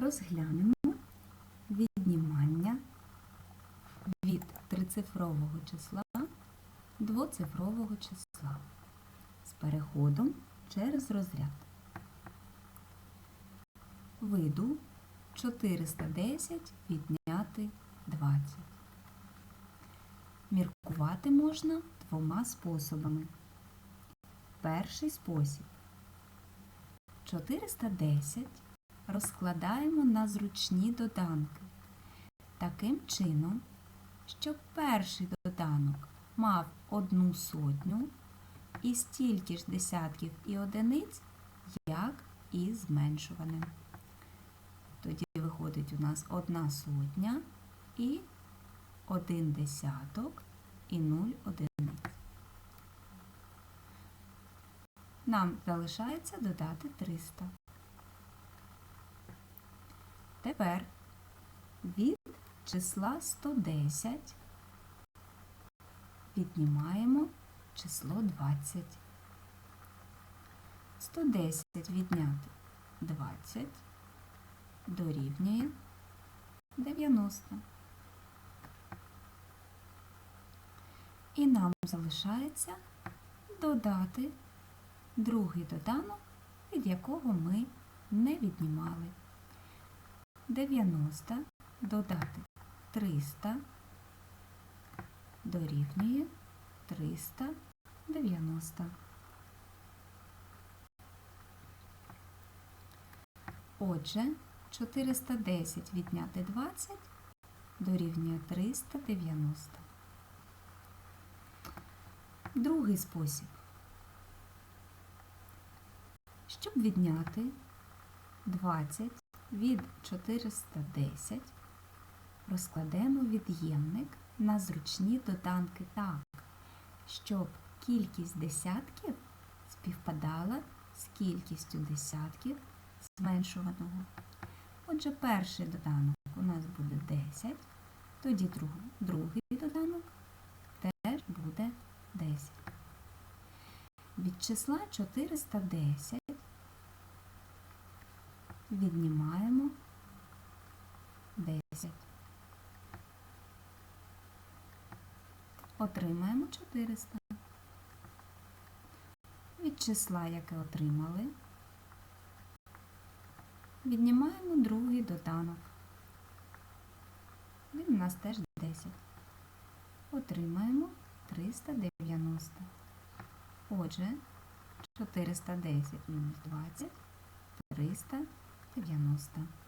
Розглянемо віднімання від трицифрового числа двоцифрового числа з переходом через розряд. Виду 410 відняти 20. Міркувати можна двома способами. Перший спосіб. 410 розкладаємо на зручні доданки. Таким чином, щоб перший доданок мав одну сотню і стільки ж десятків і одиниць, як і зменшуваним. Тоді виходить у нас одна сотня і один десяток і 0 одиниць. Нам залишається додати 300. Тепер від числа 110 віднімаємо число 20. 110 відняти 20 дорівнює 90. І нам залишається додати другий доданок, від якого ми не віднімали. 90 додати 300 дорівнює 390. Отже, 410 відняти 20 дорівнює 390. Другий спосіб. Щоб відняти 20 від 410, розкладемо від'ємник на зручні доданки так, щоб кількість десятків співпадала з кількістю десятків зменшуваного. Отже, перший доданок у нас буде 10, тоді другий доданок теж буде 10. Від числа 410 віднімаємо 10. Отримаємо 400. Від числа, яке отримали, віднімаємо другий доданок. Він у нас теж 10. Отримаємо 390. Отже, 410 мінус 20 390.